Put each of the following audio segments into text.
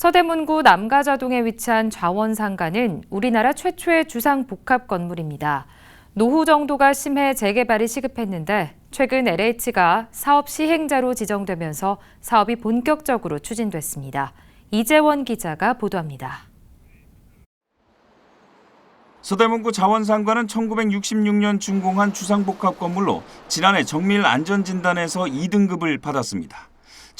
서대문구 남가자동에 위치한 좌원상가는 우리나라 최초의 주상 복합 건물입니다. 노후 정도가 심해 재개발이 시급했는데 최근 LH가 사업 시행자로 지정되면서 사업이 본격적으로 추진됐습니다. 이재원 기자가 보도합니다. 서대문구 자원상가는 1966년 준공한 주상복합 건물로 지난해 정밀 안전진단에서 2등급을 받았습니다.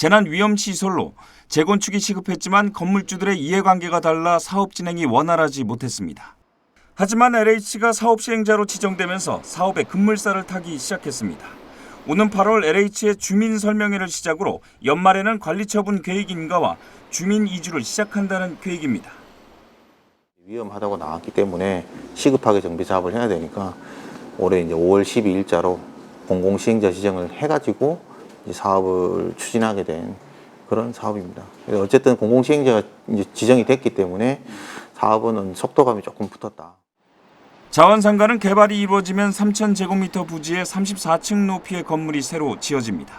재난 위험 시설로 재건축이 시급했지만 건물주들의 이해관계가 달라 사업 진행이 원활하지 못했습니다. 하지만 LH가 사업 시행자로 지정되면서 사업의 급물살을 타기 시작했습니다. 오는 8월 LH의 주민 설명회를 시작으로 연말에는 관리 처분 계획 인가와 주민 이주를 시작한다는 계획입니다. 위험하다고 나왔기 때문에 시급하게 정비 사업을 해야 되니까 올해 이제 5월 12일자로 공공시행자 지정을 해가지고 이제 사업을 추진하게 된 그런 사업입니다. 어쨌든 공공시행자가 이제 지정이 됐기 때문에 사업은 속도감이 조금 붙었다. 자원상가는 개발이 이루어지면 3,000제곱미터 부지에 34층 높이의 건물이 새로 지어집니다.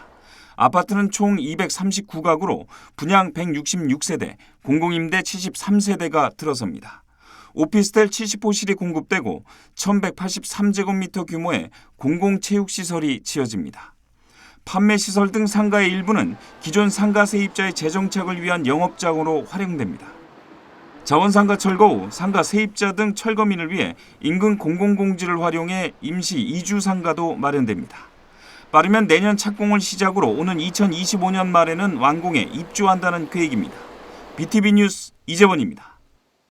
아파트는 총 239가구로 분양 166세대, 공공임대 73세대가 들어섭니다. 오피스텔 70호실이 공급되고 1,183제곱미터 규모의 공공체육시설이 지어집니다. 판매시설 등 상가의 일부는 기존 상가 세입자의 재정착을 위한 영업장으로 활용됩니다. 자원상가 철거 후 상가 세입자 등 철거민을 위해 인근 공공공지를 활용해 임시 이주 상가도 마련됩니다. 빠르면 내년 착공을 시작으로 오는 2025년 말에는 완공에 입주한다는 계획입니다. BTV 뉴스 이재원입니다.